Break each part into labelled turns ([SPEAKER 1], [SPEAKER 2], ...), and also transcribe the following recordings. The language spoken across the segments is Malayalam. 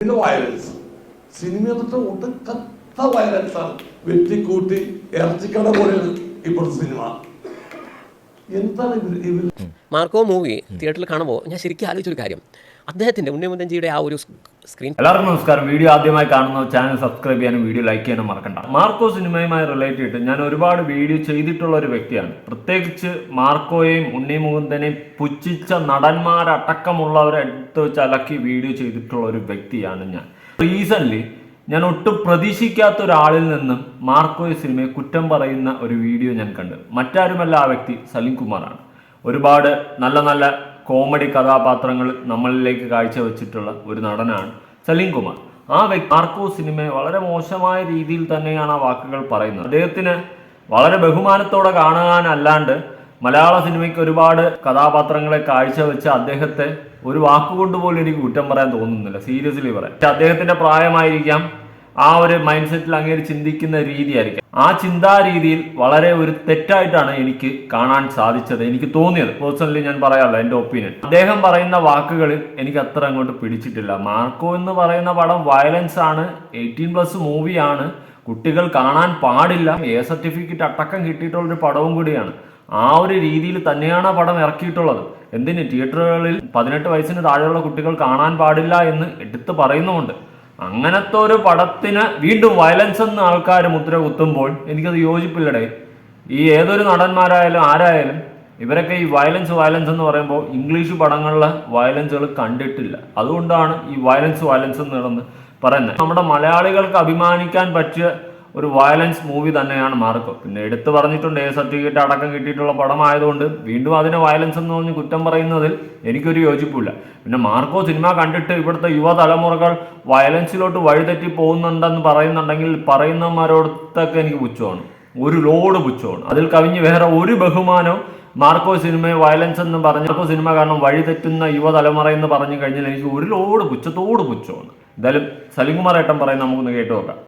[SPEAKER 1] പിന്നെ വയലൻസ് സിനിമ എന്നിട്ട് ഒടുക്കത്ത വയലൻസ് ആണ്. വെട്ടിക്കൂട്ടി ഇറച്ചിക്കട പോലെയാണ് ഇപ്പോഴത്തെ സിനിമ. എന്താണ്
[SPEAKER 2] മാർക്കോ മൂവി തിയേറ്ററിൽ കാണുമ്പോൾ ഞാൻ ശരിക്കും ആലോചിച്ചൊരു കാര്യം. അദ്ദേഹത്തിന്റെ ഉണ്ണിമുന്തൻജിയുടെ ആ ഒരു സ്ക്രീൻ
[SPEAKER 3] എല്ലാവർക്കും നമസ്കാരം. വീഡിയോ ആദ്യമായി കാണുന്ന ചാനൽ സബ്സ്ക്രൈബ് ചെയ്യാനും വീഡിയോ ലൈക്ക് ചെയ്യാനും മറക്കണ്ട. മാർക്കോ സിനിമയുമായി റിലേറ്റ് ഞാൻ ഒരുപാട് വീഡിയോ ചെയ്തിട്ടുള്ള ഒരു വ്യക്തിയാണ്. പ്രത്യേകിച്ച് മാർക്കോയെയും ഉണ്ണി മുകുന്ദനെയും പുച്ഛിച്ച നടന്മാരടക്കമുള്ളവരെ എടുത്ത് വെച്ച് അലക്കി വീഡിയോ ചെയ്തിട്ടുള്ള ഒരു വ്യക്തിയാണ് ഞാൻ. റീസെന്റ്ലി ഞാൻ ഒട്ടും പ്രതീക്ഷിക്കാത്ത ഒരാളിൽ നിന്നും മാർക്കോയെ സിനിമയെ കുറ്റം പറയുന്ന ഒരു വീഡിയോ ഞാൻ കണ്ടു. മറ്റാരുമല്ല ആ വ്യക്തി സലീം കുമാറാണ്. ഒരുപാട് നല്ല നല്ല കോമഡി കഥാപാത്രങ്ങൾ നമ്മളിലേക്ക് കാഴ്ചവെച്ചിട്ടുള്ള ഒരു നടനാണ് സലീം കുമാർ. ആ വ്യക്തി മാർക്കോ സിനിമയെ വളരെ മോശമായ രീതിയിൽ തന്നെയാണ് ആ വാക്കുകൾ പറയുന്നത്. അദ്ദേഹത്തിന് വളരെ ബഹുമാനത്തോടെ കാണാനല്ലാണ്ട് മലയാള സിനിമയ്ക്ക് ഒരുപാട് കഥാപാത്രങ്ങളെ കാഴ്ചവെച്ച് അദ്ദേഹത്തെ ഒരു വാക്കുകൊണ്ട് പോലും എനിക്ക് കുറ്റം പറയാൻ തോന്നുന്നില്ല. സീരിയസ്ലി പറയാം. അദ്ദേഹത്തിന്റെ പ്രായമായിരിക്കാം ആ ഒരു മൈൻഡ് സെറ്റിൽ അങ്ങേര് ചിന്തിക്കുന്ന രീതിയായിരിക്കും. ആ ചിന്താ രീതിയിൽ വളരെ ഒരു തെറ്റായിട്ടാണ് എനിക്ക് കാണാൻ സാധിച്ചത് എനിക്ക് തോന്നിയത്. പേഴ്സണലി ഞാൻ പറയാമല്ലോ എന്റെ ഒപ്പീനിയൻ അദ്ദേഹം പറയുന്ന വാക്കുകളിൽ എനിക്ക് അത്ര അങ്ങോട്ട് പിടിച്ചിട്ടില്ല. മാർക്കോ എന്ന് പറയുന്ന പടം വയലൻസ് ആണ് എയ്റ്റീൻ പ്ലസ് മൂവിയാണ് കുട്ടികൾ കാണാൻ പാടില്ല. എ സർട്ടിഫിക്കറ്റ് അടക്കം കിട്ടിയിട്ടുള്ള ഒരു പടവും കൂടിയാണ്. ആ ഒരു രീതിയിൽ തന്നെയാണ് ആ പടം ഇറക്കിയിട്ടുള്ളത്. എന്തിന്? തിയേറ്ററുകളിൽ പതിനെട്ട് വയസ്സിന് താഴെയുള്ള കുട്ടികൾ കാണാൻ പാടില്ല എന്ന് എടുത്തു പറയുന്നുമുണ്ട്. അങ്ങനത്തെ ഒരു പടത്തിന് വീണ്ടും വയലൻസ് എന്ന് ആൾക്കാർ മുദ്ര കുത്തുമ്പോൾ എനിക്കത് യോജിപ്പില്ലടേ. ഈ ഏതൊരു നടന്മാരായാലും ആരായാലും ഇവരൊക്കെ ഈ വയലൻസ് വയലൻസ് എന്ന് പറയുമ്പോൾ ഇംഗ്ലീഷ് പടങ്ങളിലെ വയലൻസുകൾ കണ്ടിട്ടില്ല. അതുകൊണ്ടാണ് ഈ വയലൻസ് വയലൻസ് എന്ന് പറയുന്നത്. നമ്മുടെ മലയാളികൾക്ക് അഭിമാനിക്കാൻ പറ്റിയ ഒരു വയലൻസ് മൂവി തന്നെയാണ് മാർക്കോ. പിന്നെ എടുത്തു പറഞ്ഞിട്ടുണ്ട് എ സർട്ടിഫിക്കറ്റ് അടക്കം കിട്ടിയിട്ടുള്ള പടമായതുകൊണ്ട് വീണ്ടും അതിനെ വയലൻസ് എന്ന് പറഞ്ഞ് കുറ്റം പറയുന്നതിൽ എനിക്കൊരു യോജിപ്പില്ല. പിന്നെ മാർക്കോ സിനിമ കണ്ടിട്ട് ഇവിടുത്തെ യുവതലമുറകൾ വയലൻസിലോട്ട് വഴിതെറ്റി പോകുന്നുണ്ടെന്ന് പറയുന്നുണ്ടെങ്കിൽ പറയുന്നവരോടത്തൊക്കെ എനിക്ക് പുച്ഛമാണ്. ഒരു ലോഡ് പുച്ഛമാണ്. അതിൽ കവിഞ്ഞ് വേറെ ഒരു ബഹുമാനവും മാർക്കോ സിനിമയെ വയലൻസ് എന്ന് പറഞ്ഞ് മാർക്കോ സിനിമ കാരണം വഴിതെറ്റുന്ന യുവതലമുറ എന്ന് പറഞ്ഞു കഴിഞ്ഞാൽ എനിക്ക് ഒരു ലോഡ് പുച്ഛത്തോട് പുച്ഛമാണ്. എന്തായാലും സലിംകുമാർ ഏട്ടൻ പറയുന്നത് നമുക്കൊന്ന് കേട്ടു നോക്കാം.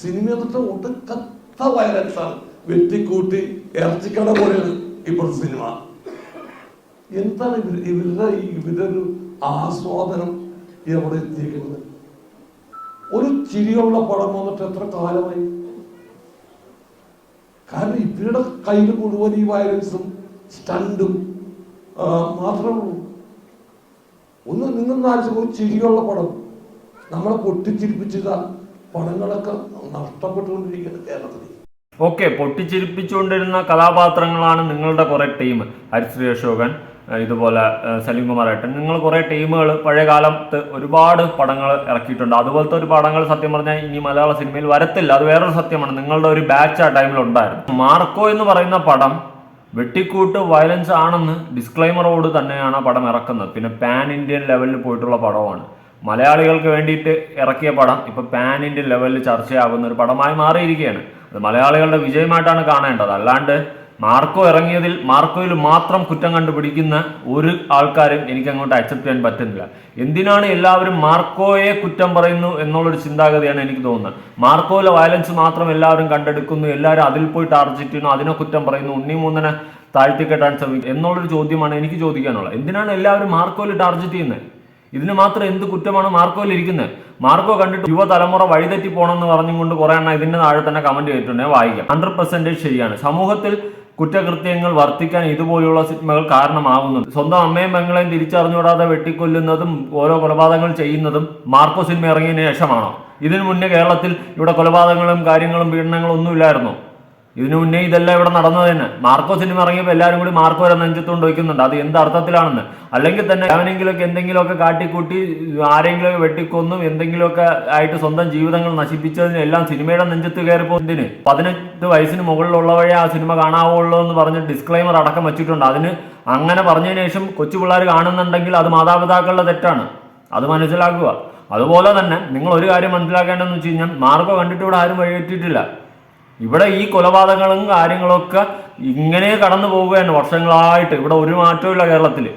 [SPEAKER 1] പിന്നെ വയലൻസ് സിനിമ എന്നിട്ട് ഒടുക്കത്ത ആണ് വെട്ടിക്കൂട്ടി ഇറച്ചിക്കട പോലെയാണ് ഇപ്പോഴത്തെ സിനിമ. എന്താണ് ഇവർ ഇവരുടെ ഇവരുടെ ഒരു ആസ്വാദനം എവിടെ എത്തിയിരിക്കുന്നത്? ഒരു ചിരിയുള്ള പടം വന്നിട്ട് എത്ര കാലമായി? കാരണം ഇവരുടെ കയ്യിൽ മുഴുവൻ ഈ വയലൻസും സ്റ്റണ്ടും മാത്രമേ ഉള്ളൂ. ഒന്ന് നിങ്ങൾ നാലിച്ച് ഒരു ചിരിയുള്ള പടം. നമ്മളെ പൊട്ടിച്ചിരിപ്പിച്ചിട്ട പടങ്ങളൊക്കെ നഷ്ടപ്പെട്ടുകൊണ്ടിരിക്കുന്നത് കേരളത്തിൽ.
[SPEAKER 3] ഓക്കെ പൊട്ടിച്ചിരിപ്പിച്ചുകൊണ്ടിരുന്ന കഥാപാത്രങ്ങളാണ് നിങ്ങളുടെ കുറെ ടീം. ഹരിശ്രീ അശോകൻ ഇതുപോലെ സലീം കുമാർ ഏട്ടൻ നിങ്ങൾ കുറെ ടീമുകൾ പഴയ കാലത്ത് ഒരുപാട് പടങ്ങൾ ഇറക്കിയിട്ടുണ്ട്. അതുപോലത്തെ ഒരു പടങ്ങൾ സത്യം പറഞ്ഞാൽ ഇനി മലയാള സിനിമയിൽ വരത്തില്ല. അത് വേറൊരു സത്യമാണ്. നിങ്ങളുടെ ഒരു ബാച്ച് ആ ടൈമിൽ ഉണ്ടായിരുന്നു. മാർക്കോ എന്ന് പറയുന്ന പടം വെട്ടിക്കൂട്ട് വയലൻസ് ആണെന്ന് ഡിസ്ക്ലൈമറോട് തന്നെയാണ് ആ പടം ഇറക്കുന്നത്. പിന്നെ പാൻ ഇന്ത്യൻ ലെവലിൽ പോയിട്ടുള്ള പടമാണ്. മലയാളികൾക്ക് വേണ്ടിയിട്ട് ഇറക്കിയ പടം ഇപ്പൊ പാൻ ഇന്ത്യൻ ലെവലിൽ ചർച്ചയാകുന്ന ഒരു പടമായി മാറിയിരിക്കുകയാണ്. അത് മലയാളികളുടെ വിജയമായിട്ടാണ് കാണേണ്ടത്. അല്ലാണ്ട് മാർക്കോ ഇറങ്ങിയതിൽ മാർക്കോയിൽ മാത്രം കുറ്റം കണ്ടുപിടിക്കുന്ന ഒരു ആൾക്കാരും എനിക്ക് അങ്ങോട്ട് അക്സെപ്റ്റ് ചെയ്യാൻ പറ്റുന്നില്ല. എന്തിനാണ് എല്ലാവരും മാർക്കോയെ കുറ്റം പറയുന്നു എന്നുള്ളൊരു ചിന്താഗതിയാണ് എനിക്ക് തോന്നുന്നത്. മാർക്കോയിലെ വയലൻസ് മാത്രം എല്ലാവരും കണ്ടെടുക്കുന്നു എല്ലാവരും അതിൽ പോയി ടാർജറ്റ് ചെയ്യുന്നു അതിനെ കുറ്റം പറയുന്നു ഉണ്ണി മൂന്നനെ താഴ്ത്തിക്കെട്ടാൻ ശ്രമിക്കും എന്നുള്ളൊരു ചോദ്യമാണ് എനിക്ക് ചോദിക്കാനുള്ളത്. എന്തിനാണ് എല്ലാവരും മാർക്കോയിൽ ടാർജറ്റ് ചെയ്യുന്നത്? ഇതിന് മാത്രം എന്ത് കുറ്റമാണ് മാർക്കോയിൽ ഇരിക്കുന്നത്? മാർക്കോ കണ്ടിട്ട് യുവതലമുറ വഴിതെറ്റി പോകണമെന്ന് പറഞ്ഞുകൊണ്ട് കുറെ എണ്ണം ഇതിന്റെ താഴെ തന്നെ കമന്റ് ചെയ്തിട്ടുണ്ടെങ്കിൽ വായിക്കാം. ഹൺഡ്രഡ് പെർസെന്റേജ് ശരിയാണ്. സമൂഹത്തിൽ കുറ്റകൃത്യങ്ങൾ വർദ്ധിക്കാൻ ഇതുപോലെയുള്ള സിനിമകൾ കാരണമാകുന്നുണ്ട് സ്വന്തം അമ്മയും പെങ്ങളെയും തിരിച്ചറിഞ്ഞുകൂടാതെ വെട്ടിക്കൊല്ലുന്നതും ഓരോ കൊലപാതകങ്ങൾ ചെയ്യുന്നതും മാർക്കോ സിനിമ ഇറങ്ങിയതിനു ശേഷമാണോ? ഇതിനു മുന്നേ കേരളത്തിൽ ഇവിടെ കൊലപാതകങ്ങളും കാര്യങ്ങളും പീഡനങ്ങളും ഒന്നും ഇല്ലായിരുന്നോ ഇതിനു മുന്നേ ഇതെല്ലാം ഇവിടെ നടന്നത് തന്നെ. മാർക്കോ സിനിമ ഇറങ്ങിയപ്പോൾ എല്ലാവരും കൂടി മാർക്കോ വരെ നെഞ്ചത്തുകൊണ്ട് വയ്ക്കുന്നുണ്ട് അത് എന്ത് അർത്ഥത്തിലാണെന്ന്. അല്ലെങ്കിൽ തന്നെ അവനെങ്കിലൊക്കെ എന്തെങ്കിലുമൊക്കെ കാട്ടിക്കൂട്ടി ആരെങ്കിലുമൊക്കെ വെട്ടിക്കൊന്നും എന്തെങ്കിലുമൊക്കെ ആയിട്ട് സ്വന്തം ജീവിതങ്ങൾ നശിപ്പിച്ചതിന് എല്ലാം സിനിമയുടെ നെഞ്ചത്ത് കയറിപ്പോ എന്തിന്? പതിനെട്ട് വയസ്സിന് മുകളിലുള്ളവഴേ ആ സിനിമ കാണാവുള്ളൂ എന്ന് പറഞ്ഞ് ഡിസ്ക്ലൈമർ അടക്കം വെച്ചിട്ടുണ്ട്. അതിന് അങ്ങനെ പറഞ്ഞതിന് ശേഷം കൊച്ചു പിള്ളേർ കാണുന്നുണ്ടെങ്കിൽ അത് മാതാപിതാക്കളുടെ തെറ്റാണ്. അത് മനസ്സിലാക്കുക. അതുപോലെ തന്നെ നിങ്ങൾ ഒരു കാര്യം മനസ്സിലാക്കേണ്ടതെന്ന് വെച്ച് കഴിഞ്ഞാൽ മാർക്കോ കണ്ടിട്ട് ഇവിടെ ആരും വഴിയെറ്റിയിട്ടില്ല ഇവിടെ ഈ കൊലപാതകങ്ങളും കാര്യങ്ങളൊക്കെ ഇങ്ങനെ കടന്നു പോവുകയാണ് വർഷങ്ങളായിട്ട്. ഇവിടെ ഒരു മാറ്റവും കേരളത്തിൽ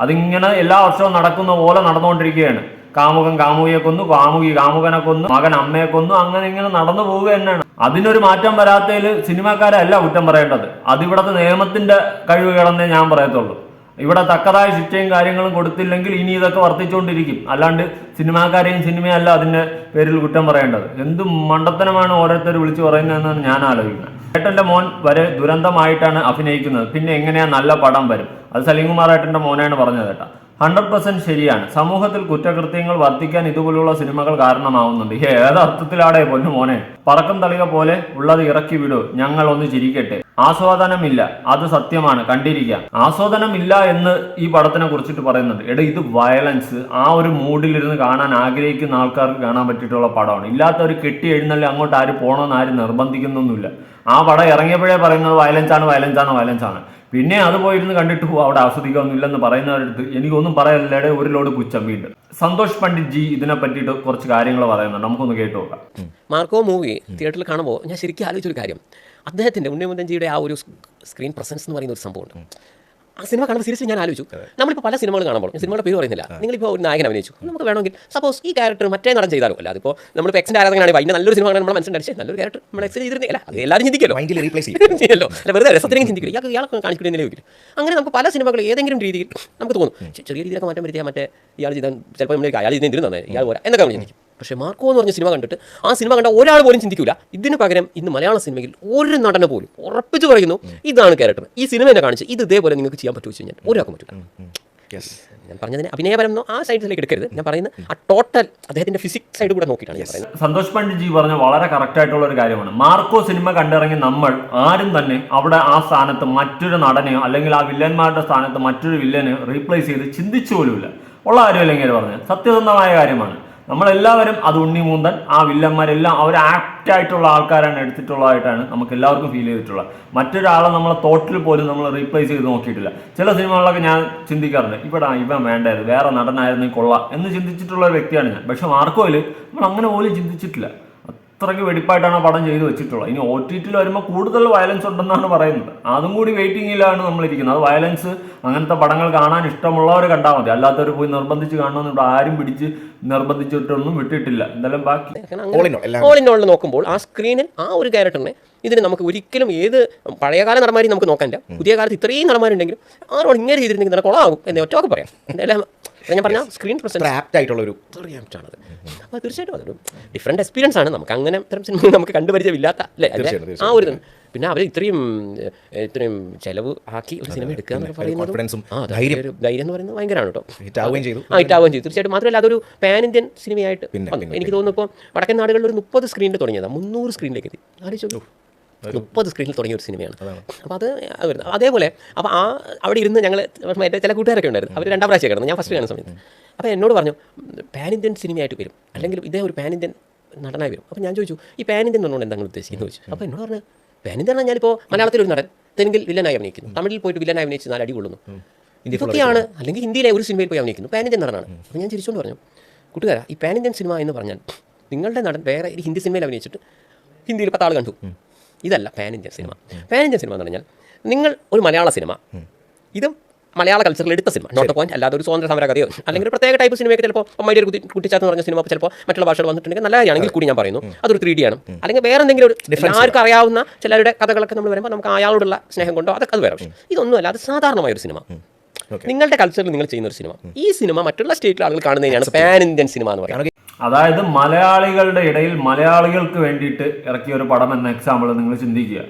[SPEAKER 3] അതിങ്ങനെ എല്ലാ വർഷവും നടക്കുന്ന പോലെ നടന്നുകൊണ്ടിരിക്കുകയാണ്. കാമുകൻ കാമുകിയെ കൊന്നു കാമുകി കാമുകനെ കൊന്നു മകൻ അമ്മയെ കൊന്നു അങ്ങനെ ഇങ്ങനെ നടന്നു പോവുക തന്നെയാണ്. അതിനൊരു മാറ്റം വരാത്തതിൽ സിനിമാക്കാരല്ല കുറ്റം പറയേണ്ടത്. അതിവിടുത്തെ നിയമത്തിന്റെ കഴിവ് കിടന്നേ ഞാൻ പറയത്തുള്ളൂ. ഇവിടെ തക്കതായ ശിക്ഷയും കാര്യങ്ങളും കൊടുത്തില്ലെങ്കിൽ ഇനി ഇതൊക്കെ വർദ്ധിച്ചുകൊണ്ടിരിക്കും അല്ലാണ്ട് സിനിമാക്കാരെയും സിനിമയല്ല അതിന്റെ പേരിൽ കുറ്റം പറയേണ്ടത്. എന്ത് മണ്ടത്തനമാണ് ഓരോരുത്തർ വിളിച്ചു പറയുന്നതെന്നാണ് ഞാൻ ആലോചിക്കുന്നത്. ഏട്ടന്റെ മോൻ വരെ ദുരന്തമായിട്ടാണ് അഭിനയിക്കുന്നത്. പിന്നെ എങ്ങനെയാ നല്ല പടം വരും? അത് സലീംകുമാർ ഏട്ടന്റെ മോനാണ് പറഞ്ഞത് കേട്ടാ. ഹൺഡ്രഡ് പെർസെന്റ് ശരിയാണ്. സമൂഹത്തിൽ കുറ്റകൃത്യങ്ങൾ വർദ്ധിക്കാൻ ഇതുപോലുള്ള സിനിമകൾ കാരണമാവുന്നുണ്ട്. ഏത് അർത്ഥത്തിലാടേ പൊന്നു മോനെ? പറക്കം തളിക പോലെ ഉള്ളത് ഇറക്കി വിടൂ. ഞങ്ങൾ ഒന്ന് ചിരിക്കട്ടെ. ആസ്വാദനമില്ല. അത് സത്യമാണ്. കണ്ടിരിക്കാം. ആസ്വാദനമില്ല എന്ന് ഈ പടത്തിനെ കുറിച്ചിട്ട് പറയുന്നുണ്ട്. എടാ ഇത് വയലൻസ്. ആ ഒരു മൂഡിലിരുന്ന് കാണാൻ ആഗ്രഹിക്കുന്ന ആൾക്കാർക്ക് കാണാൻ പറ്റിയിട്ടുള്ള പടമാണ്. ഇല്ലാത്ത ഒരു കെട്ടി എഴുന്നള്ളി അങ്ങോട്ട് ആര് പോകണമെന്ന് ആരും നിർബന്ധിക്കുന്നൊന്നുമില്ല. ആ പടം ഇറങ്ങിയപ്പോഴേ പറയുന്നത് വയലൻസാണ് വയലൻസാണ് വയലൻസാണ്. പിന്നെ അത് പോയിരുന്ന് കണ്ടിട്ട് പോകും അവിടെ ആസ്വദിക്കാനൊന്നുമില്ലെന്ന് പറയുന്നവരടുത്ത് എനിക്കൊന്നും പറയാനില്ലാതെ ഒരു ലോഡ് പുച്ഛം വീണ്ടും. സന്തോഷ് പണ്ഡിറ്റ് ജി ഇതിനെ പറ്റിയിട്ട് കുറച്ച് കാര്യങ്ങൾ പറയുന്നുണ്ട്. നമുക്കൊന്ന് കേട്ടു നോക്കാം.
[SPEAKER 2] മാർക്കോ മൂവി തിയേറ്ററിൽ കാണുമ്പോൾ ഞാൻ ശരിക്കും ആലോചിച്ചൊരു കാര്യം. അദ്ദേഹത്തിന്റെ ഉണ്ണിമുന്തൻജിയുടെ ആ ഒരു സ്ക്രീൻ പ്രസൻസ് എന്ന് പറയുന്ന ഒരു സംഭവമുണ്ട്. ആ സിനിമ കാണുമ്പോൾ സീരിയസ്ലി ഞാൻ ആലോചിച്ചു. നമ്മളിപ്പോൾ പല സിനിമകൾ കാണുമ്പോൾ സിനിമയുടെ പേര് പറയുന്നില്ല. നിങ്ങളിപ്പോൾ ഒരു നായകൻ അഭിനയിച്ചു. നമുക്ക് വേണമെങ്കിൽ സപ്പോസ് ഈ ക്യാരക്ടർ മറ്റേ നടൻ ചെയ്താലോ അല്ല അതിപ്പോൾ നമ്മളിപ്പോൾ എക്സിന്റെ ആരാധകനാണ് അതിന്റെ നല്ലൊരു സിനിമ കാണാൻ നമ്മൾ മനസ്സിലുണ്ട് നല്ലൊരു ക്യാരക്ടർ നമ്മൾ എക്സ് ചെയ്തിരുന്നില്ല അത് എല്ലാവരും ചിന്തിക്കല്ലോ
[SPEAKER 4] മൈൻഡിൽ റീപ്ലേസ് ചെയ്യും.
[SPEAKER 2] ചെയ്യല്ലോ. അല്ല വെറുതെ രസത്തിനെങ്കിലും ചിന്തിക്കില്ല. ഇയാൾക്ക് ഇയാൾക്ക് കാണിക്കുന്നതിനെ ചോദിക്കില്ല അങ്ങനെ നമുക്ക് പല സിനിമകൾ ഏതെങ്കിലും രീതിയിൽ നമുക്ക് തോന്നും. ചെറിയ രീതിയിലൊക്കെ മാറ്റം വരുത്തിയാൽ മറ്റേ ഇയാൾ ചെയ്താൽ ചിലപ്പോൾ നമ്മൾ അയാൾ ഇതിന് എന്തിനും ഇയാൾ പോരാ. എന്നൊക്കെ നമ്മൾ ചിന്തിക്കും. പക്ഷേ മാർക്കോ എന്ന് പറഞ്ഞ സിനിമ കണ്ടിട്ട് ആ സിനിമ കണ്ട ഒരാൾ പോലും ചിന്തിക്കില്ല ഇതിന് പകരം ഇന്ന് മലയാള സിനിമയിൽ ഒരു നടനെ പോലും ഉറപ്പിച്ച് പറയുന്നു ഇതാണ് ക്യാരക്ടർ. ഈ സിനിമ എന്നെ കാണിച്ച് ഇത് ഇതേപോലെ നിങ്ങൾക്ക് ചെയ്യാൻ പറ്റുമോ വെച്ച് കഴിഞ്ഞാൽ ഒരാൾക്കും പറ്റില്ല
[SPEAKER 4] യെസ്
[SPEAKER 2] ഞാൻ പറഞ്ഞതിന് അഭിനയപരം ആ സൈഡിലേക്ക് എടുക്കരുത്. ഞാൻ പറയുന്നത് ആ ടോട്ടൽ അദ്ദേഹത്തിന്റെ ഫിസിക്സ് സൈഡ് കൂടെ നോക്കിയിട്ടാണ് ഞാൻ പറയുന്നത്.
[SPEAKER 3] സന്തോഷ് പണ്ഡിറ്റ് ജി പറഞ്ഞ വളരെ കറക്റ്റ് ആയിട്ടുള്ള ഒരു കാര്യമാണ്. മാർക്കോ സിനിമ കണ്ടിറങ്ങി നമ്മൾ ആരും തന്നെ അവിടെ ആ സ്ഥാനത്ത് മറ്റൊരു നടനെയോ അല്ലെങ്കിൽ ആ വില്ലന്മാരുടെ സ്ഥാനത്ത് മറ്റൊരു വില്ലനെ റീപ്ലേസ് ചെയ്ത് ചിന്തിച്ചു പോലുമില്ല. ഉള്ള കാര്യമല്ലെങ്കിൽ പറഞ്ഞത്? സത്യസന്ധമായ കാര്യമാണ്. നമ്മളെല്ലാവരും അത് ഉണ്ണിമൂന്തൻ ആ വില്ലന്മാരെല്ലാം അവർ ആക്റ്റ് ആയിട്ടുള്ള ആൾക്കാരാണ് എടുത്തിട്ടുള്ളതായിട്ടാണ് നമുക്ക് എല്ലാവർക്കും ഫീൽ ചെയ്തിട്ടുള്ളത്. മറ്റൊരാളെ നമ്മളെ തോട്ടിൽ പോലും നമ്മൾ റീപ്ലേസ് ചെയ്ത് നോക്കിയിട്ടില്ല. ചില സിനിമകളിലൊക്കെ ഞാൻ ചിന്തിക്കാറുണ്ട് ഇവിടെ ഇവൻ വേണ്ടായിരുന്നു വേറെ നടനായിരുന്നു കൊള്ളാം എന്ന് ചിന്തിച്ചിട്ടുള്ള ഒരു വ്യക്തിയാണ് ഞാൻ. പക്ഷെ മാർക്കോയിൽ നമ്മൾ അങ്ങനെ പോലും ചിന്തിച്ചിട്ടില്ല. അത്രയ്ക്ക് വെടിപ്പായിട്ടാണ് ആ പടം ചെയ്തു വെച്ചിട്ടുള്ളത്. ഇനി ഒ ടി ടിയിൽ വരുമ്പോൾ കൂടുതൽ വയലൻസ് ഉണ്ടെന്നാണ് പറയുന്നത്. അതും കൂടി വെയിറ്റിംഗിലാണ് നമ്മളിരിക്കുന്നത്. അത് വയലൻസ് അങ്ങനത്തെ പടങ്ങൾ കാണാൻ ഇഷ്ടമുള്ളവർ കണ്ടാൽ മതി. അല്ലാത്തവർ പോയി നിർബന്ധിച്ച് കാണണമെന്ന് ഇവിടെ ആരും പിടിച്ച് നിർബന്ധിച്ചിട്ടൊന്നും വിട്ടിട്ടില്ല. എന്തായാലും ബാക്കി
[SPEAKER 2] ഓൾ ഇൻ ഓൾ നോക്കുമ്പോൾ ആ സ്ക്രീനിൽ ആ ഒരു ക്യാരക്ടറിനെ ഇതിന് നമുക്ക് ഒരിക്കലും ഏത് പഴയകാല നടന്മാരെയും നമുക്ക് നോക്കാനില്ല പുതിയ കാലത്ത് ഇത്രയും നടന്മാരുണ്ടെങ്കിലും ആരോട് ഇങ്ങനെ ചെയ്തിരുന്നെങ്കിൽ കൊളാകും എന്ന് ഒറ്റ പറയാം. എന്തായാലും ഞാൻ പറഞ്ഞ സ്ക്രീൻ പ്രസൻസ്
[SPEAKER 4] ആപ്റ്റ് ആയിട്ടുള്ള ഒരു
[SPEAKER 2] ആണത്. അപ്പോൾ തീർച്ചയായിട്ടും അതൊരു ഡിഫറെന്റ് എക്സ്പീരിയൻസ് ആണ്. നമുക്ക് അങ്ങനെ ഇത്തരം സിനിമ നമുക്ക് കണ്ടുപരിചയമില്ലാത്ത അല്ലേ? ആ ഒരു. പിന്നെ അവർ ഇത്രയും ഇത്രയും ചെലവ് ആക്കി ഒരു സിനിമ എടുക്കുക എന്നൊക്കെ പറയുന്നത് ആ
[SPEAKER 4] ധൈര്യം.
[SPEAKER 2] ധൈര്യം എന്ന് പറയുന്നത് ഭയങ്കരമാണ് കേട്ടോ.
[SPEAKER 4] ഹിറ്റാവുകയും ചെയ്തു.
[SPEAKER 2] ആ ഹിറ്റാവുകയും ചെയ്തു. തീർച്ചയായിട്ടും മാത്രമല്ല അതൊരു പാൻ ഇന്ത്യൻ സിനിമയായിട്ട് എനിക്ക് തോന്നുന്നു ഇപ്പോൾ വടക്കൻ നാടുകളിൽ ഒരു മുപ്പത് സ്ക്രീനിൽ തുടങ്ങിയതാണ് മുന്നൂറ് സ്ക്രീനിലേക്ക് എത്തി. ആലോചിച്ചു മുപ്പത് സ്ക്രീനിൽ തുടങ്ങിയ ഒരു സിനിമയാണ്. അപ്പോൾ അത് വരുന്നത്. അതേപോലെ അപ്പോൾ ആ അവിടെ ഇരുന്ന് ഞങ്ങൾ മറ്റേ ചില കൂട്ടുകാരൊക്കെ ഉണ്ടായിരുന്നു. അവർ രണ്ടാം പ്രാവശ്യം കിടന്നു. ഞാൻ ഫസ്റ്റ് കാണുന്ന സമയത്ത്. അപ്പോൾ എന്നോട് പറഞ്ഞു പാൻ ഇന്ത്യൻ സിനിമയായിട്ട് വരും. അല്ലെങ്കിൽ ഇതേ ഒരു പാൻ ഇന്ത്യൻ നടനായി വരും. അപ്പോൾ ഞാൻ ചോദിച്ചു ഈ പാൻ ഇന്ത്യൻ എന്നുകൊണ്ട് എന്താണ് ഉദ്ദേശിക്കുന്നത് ചോദിച്ചു. അപ്പോൾ എന്നോട് പറഞ്ഞു പാൻ ഇന്ത്യൻ പറഞ്ഞാൽ ഞാനിപ്പോൾ മലയാളത്തിൽ ഒരു നടൻ തെലുങ്കിൽ വില്ലനായി അഭിനയിക്കുന്നു. തമിഴിൽ പോയിട്ട് വില്ലനായി അഭിനയിച്ച് നാല് അടി കൊള്ളുന്നു. ഇതൊക്കെയാണ് അല്ലെങ്കിൽ ഹിന്ദിയിലെ ഒരു സിനിമയിൽ പോയി അഭിനയിക്കുന്നു. പാൻ ഇന്ത്യൻ നടനാണ്. അപ്പോൾ ഞാൻ ചിരിച്ചുകൊണ്ട് പറഞ്ഞു കൂട്ടുകാരാ ഈ പാൻ ഇന്ത്യൻ സിനിമ എന്ന് പറഞ്ഞാൽ നിങ്ങളുടെ നടൻ വേറെ ഒരു ഹിന്ദി സിനിമയിൽ അഭിനയിച്ചിട്ട് ഹിന്ദിയിൽ പത്താൾ കണ്ടു. ഇതല്ല pan Indian cinema. Pan Indian cinema എന്ന് പറഞ്ഞാൽ നിങ്ങൾ ഒരു മലയാള സിനിമ ഇതും മലയാള കൾച്ചറിൽ എടുത്ത സിനിമ. നോട്ട് പോയിന്റ് അല്ലാതെ ഒരു സ്വാതന്ത്ര്യ സമര കഥയോ അല്ലെങ്കിൽ ഒരു പ്രത്യേക ടൈപ്പ് സിനിമയൊക്കെ ചിലപ്പോൾ അമ്മയുടെ ഒരു കുട്ടി കുട്ടിച്ചാത്ത് എന്ന് പറഞ്ഞ സിനിമ ചിലപ്പോൾ മറ്റുള്ള ഭാഷകൾ വന്നിട്ടുണ്ടെങ്കിൽ നല്ല കാര്യമാണെങ്കിൽ കൂടി ഞാൻ പറയുന്നു. അതൊരു ത്രീ ഡി ആണ്. അല്ലെങ്കിൽ വേറെ എന്തെങ്കിലും ഒരു എല്ലാവർക്കും അറിയാവുന്ന ചിലരുടെ കഥകളൊക്കെ നമ്മൾ വരുമ്പോൾ നമുക്ക് അയാളോടുള്ള സ്നേഹം കൊണ്ടോ അതൊക്കെ അത് വേറെ ഇതൊന്നും ഇതൊന്നുമല്ല അത് സാധാരണമായ ഒരു സിനിമ നിങ്ങളുടെ കൾച്ചറിൽ നിങ്ങൾ ചെയ്യുന്ന ഒരു സിനിമ ഈ സിനിമ മറ്റുള്ള സ്റ്റേറ്റിലെ ആളുകൾ കാണുന്നതിനാണ് പാൻ ഇന്ത്യൻ സിനിമ എന്ന് പറയുന്നത്.
[SPEAKER 3] അതായത് മലയാളികളുടെ ഇടയിൽ മലയാളികൾക്ക് വേണ്ടിയിട്ട് ഇറക്കിയ ഒരു പടം എന്ന എക്സാമ്പിൾ നിങ്ങൾ ചിന്തിക്കുക.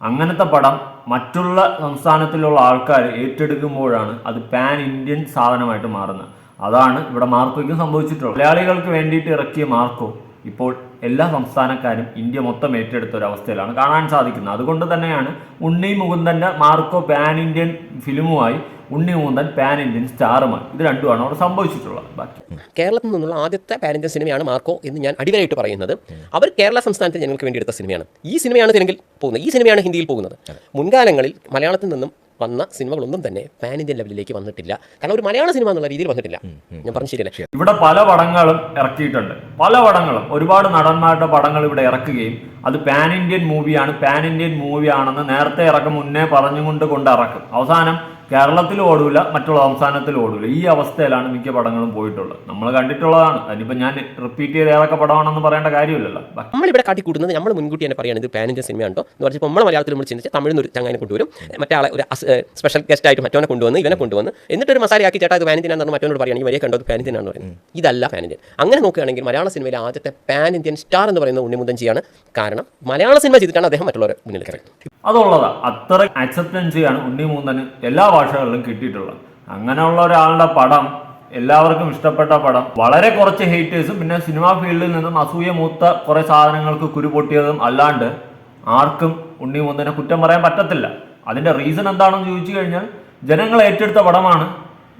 [SPEAKER 3] അങ്ങനത്തെ പടം മറ്റുള്ള സംസ്ഥാനത്തിലുള്ള ആൾക്കാർ ഏറ്റെടുക്കുമ്പോഴാണ് അത് പാൻ ഇന്ത്യൻ സാധനമായിട്ട് മാറുന്നത്. അതാണ് ഇവിടെ മാർക്കോയ്ക്കും സംഭവിച്ചിട്ടുള്ളത്. മലയാളികൾക്ക് വേണ്ടിയിട്ട് ഇറക്കിയ മാർക്കോ ഇപ്പോൾ എല്ലാ സംസ്ഥാനക്കാരും ഇന്ത്യ മൊത്തം ഏറ്റെടുത്ത ഒരു അവസ്ഥയിലാണ് കാണാൻ സാധിക്കുന്നത്. അതുകൊണ്ട് തന്നെയാണ് ഉണ്ണി മുകുന്ദന്റെ മാർക്കോ പാൻ ഇന്ത്യൻ ഫിലിമുമായി ഉണ്ണി മുകുന്ദൻ പാൻ ഇന്ത്യൻ സ്റ്റാറുമായി ഇത് രണ്ടുമാണ് അവിടെ സംഭവിച്ചിട്ടുള്ളത്. ബാക്കി.
[SPEAKER 2] കേരളത്തിൽ നിന്നുള്ള ആദ്യത്തെ പാൻ ഇന്ത്യൻ സിനിമയാണ് മാർക്കോ എന്ന് ഞാൻ അടിവരായിട്ട് പറയുന്നത്. അവർ കേരള സംസ്ഥാനത്തെ ജനങ്ങൾക്ക് വേണ്ടി എടുത്ത സിനിമയാണ്. ഈ സിനിമയാണ് തെലുങ്കിൽ പോകുന്നത്. ഈ സിനിമയാണ് ഹിന്ദിയിൽ പോകുന്നത്. മുൻകാലങ്ങളിൽ മലയാളത്തിൽ നിന്നും വന്ന സിനിമകളൊന്നും തന്നെ പാൻ ഇന്ത്യൻ ലെവലിലേക്ക് വന്നിട്ടില്ല. കാരണം ഒരു മലയാള സിനിമ എന്നുള്ള രീതിയിൽ വന്നിട്ടില്ല. ഞാൻ പറഞ്ഞു ലക്ഷ്യം
[SPEAKER 3] ഇവിടെ പല പടങ്ങളും ഇറക്കിയിട്ടുണ്ട്. പല പടങ്ങളും. ഒരുപാട് നടന്മാരുടെ പടങ്ങൾ ഇവിടെ ഇറക്കുകയും അത് പാൻ ഇന്ത്യൻ മൂവിയാണ് പാൻ ഇന്ത്യൻ മൂവിയാണെന്ന് നേരത്തെ ഇറക്കും മുന്നേ പറഞ്ഞുകൊണ്ട് കൊണ്ട് ഇറക്കും. അവസാനം കേരളത്തിൽ ഓടൂല മറ്റുള്ള സംസ്ഥാനത്തിൽ ഓടൂല. ഈ അവസ്ഥയിലാണ് മിക്ക പടങ്ങളും പോയിട്ടുള്ളത്. നമ്മൾ കണ്ടിട്ടുള്ളതാണ്. അതിനിപ്പോൾ ഞാൻ റിപ്പീറ്റ് ചെയ്ത് ഏതൊക്കെ പടമാണെന്ന് പറയേണ്ട കാര്യമില്ലല്ലോ. ഇവിടെ
[SPEAKER 2] നമ്മളിവിടെ കാട്ടിക്കൂട്ടുന്നത് നമ്മൾ മുൻകൂട്ടി തന്നെ പറയുന്നത് ഇത് പാൻ ഇന്ത്യൻ സിനിമയാണോ എന്ന് പറഞ്ഞപ്പോൾ നമ്മൾ മലയാളത്തിൽ നമ്മൾ ചിന്തിച്ച് തമിഴിൽ നിന്ന് ഒരു ചങ്ങാനെ കൊണ്ടുവരും. മറ്റേ ആളെ ഒരു സ്പെഷ്യൽ ഗസ്റ്റ് ആയിട്ട് മറ്റവനെ കൊണ്ടുവന്ന് ഇവനെ കൊണ്ടുവന്ന് എന്നിട്ട് ഒരു മസാലയാക്കി ചേട്ടാ ഇത് പാൻ ഇന്ത്യൻ ആണെന്ന് മറ്റവനോട് പറയുകയാണെങ്കിൽ വരെ കണ്ടത് പാൻ ഇന്ത്യൻ ആണെന്ന് പറയുന്നത്. ഇതല്ല പാൻ ഇന്ത്യൻ. അങ്ങനെ നോക്കുകയാണെങ്കിൽ മലയാള സിനിമയിലെ ആദ്യത്തെ പാൻ ഇന്ത്യൻ സ്റ്റാർ എന്ന് പറയുന്നത് ഉണ്ണിമുന്തൻജിയാണ് കാരണം മലയാള സിനിമ ചെയ്തിട്ടാണ് അദ്ദേഹം മറ്റുള്ളവരെ മുന്നിൽ ഇറങ്ങുന്നത്
[SPEAKER 3] അതുള്ളതാ. അത്ര അക്സെപ്റ്റൻസിയാണ് ഉണ്ണിമൂന്തന് എല്ലാ ഭാഷകളിലും കിട്ടിയിട്ടുള്ളത്. അങ്ങനെയുള്ള ഒരാളുടെ പടം എല്ലാവർക്കും ഇഷ്ടപ്പെട്ട പടം വളരെ കുറച്ച് ഹേറ്റേഴ്സും പിന്നെ സിനിമാ ഫീൽഡിൽ നിന്നും അസൂയ മൂത്ത കുറേ സാധനങ്ങൾക്ക് കുരു പൊട്ടിയതും അല്ലാണ്ട് ആർക്കും ഉണ്ണി മുന്തനെ കുറ്റം പറയാൻ പറ്റത്തില്ല. അതിന്റെ റീസൺ എന്താണെന്ന് ചോദിച്ചു കഴിഞ്ഞാൽ ജനങ്ങൾ ഏറ്റെടുത്ത പടമാണ്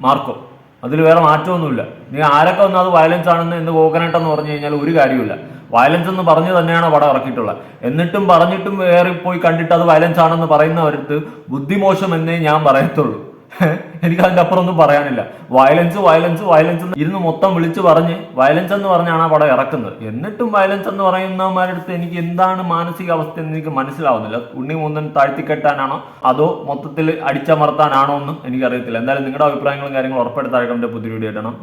[SPEAKER 3] മാർക്കോ. അതിൽ വേറെ മാറ്റമൊന്നുമില്ല. നീ ആരൊക്കെ ഒന്നും അത് വയലൻസ് ആണെന്ന് എന്ന് കോക്കനട്ടെന്ന് പറഞ്ഞു കഴിഞ്ഞാൽ ഒരു കാര്യമില്ല വയലൻസ് എന്ന് പറഞ്ഞു തന്നെയാണ് പടം ഇറക്കിയിട്ടുള്ളത്. എന്നിട്ടും പറഞ്ഞിട്ടും വേറെ പോയി കണ്ടിട്ട് അത് വയലൻസ് ആണെന്ന് പറയുന്നവർക്ക് ബുദ്ധിമോശം എന്നേ ഞാൻ പറയത്തുള്ളൂ. എനിക്ക് അതിന്റെ അപ്പുറം ഒന്നും പറയാനില്ല വയലൻസ് വയലൻസ് വയലൻസ് ഇരുന്ന് മൊത്തം വിളിച്ച് പറഞ്ഞ് വയലൻസ് എന്ന് പറഞ്ഞാണ് ആ പടം ഇറക്കുന്നത്. എന്നിട്ടും വയലൻസ് എന്ന് പറയുന്നവന്മാരുടെ അടുത്ത് എനിക്ക് എന്താണ് മാനസികാവസ്ഥ എന്ന് എനിക്ക് മനസ്സിലാവുന്നില്ല. ഉണ്ണി മൂന്നൻ താഴ്ത്തിക്കെട്ടാനാണോ? അതോ മൊത്തത്തിൽ അടിച്ചമർത്താനാണോ എന്നും എനിക്കറിയത്തില്ല. എന്തായാലും നിങ്ങളുടെ അഭിപ്രായങ്ങളും കാര്യങ്ങളും ഉറപ്പെടുത്തായിട്ട് പുതിയ വീഡിയോ ഇടണം.